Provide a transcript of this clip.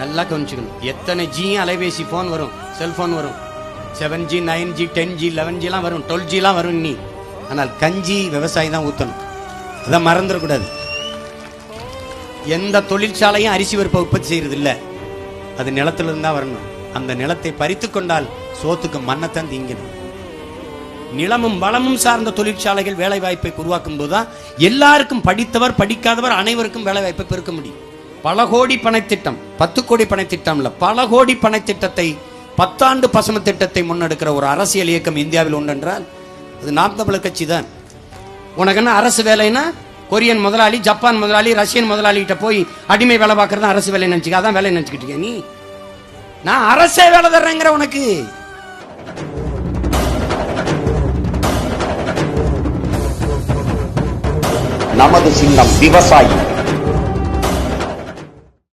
நல்லா கவனிச்சுக்கணும். எத்தனை ஜியும் அலைபேசி ஃபோன் வரும். செல்போன் வரும். Seven G nine G ten G eleven ஜிலாம் வரும். டுவெல் ஜிலாம் வரும் நீ ஆனால் கஞ்சி விவசாயி தான் ஊற்றணும் அதை மறந்துடக்கூடாது. எந்த தொழிற்சாலையும் அரிசி பருப்பை உற்பத்தி செய்கிறது இல்லை அது நிலத்துல தான் வரணும். அந்த நிலத்தை பறித்து கொண்டால் சோத்துக்கு மண்ணத்தான் தீங்கணும். நிலமும் வளமும் சார்ந்த தொழிற்சாலைகள் வேலை வாய்ப்பை உருவாக்கும் போதுதான் எல்லாருக்கும் படித்தவர் படிக்காதவர் அனைவருக்கும் வேலை வாய்ப்பை பெருக்க முடியும். பல கோடி பணத்திட்டம் பத்து கோடி பணத்திட்டம் இல்லை பல கோடி பணத்திட்டத்தை பத்தாண்டு பசும திட்டத்தை முன்னெடுக்கிற ஒரு அரசியல் இயக்கம் இந்தியாவில் உண்டென்றால் அது நாம் தமிழர் கட்சி தான். உனக்கு என்ன அரசு வேலைன்னா கொரியன் முதலாளி ஜப்பான் முதலாளி ரஷ்யன் முதலாளிகிட்ட போய் அடிமை வேலை பார்க்கறது அரசு வேலை நினைச்சுக்க அதான் வேலை நினைச்சுக்கிட்டு நீ? நான் அரசே வேலை தர்றேங்கிற உனக்கு. நமது சின்னம் விவசாயி.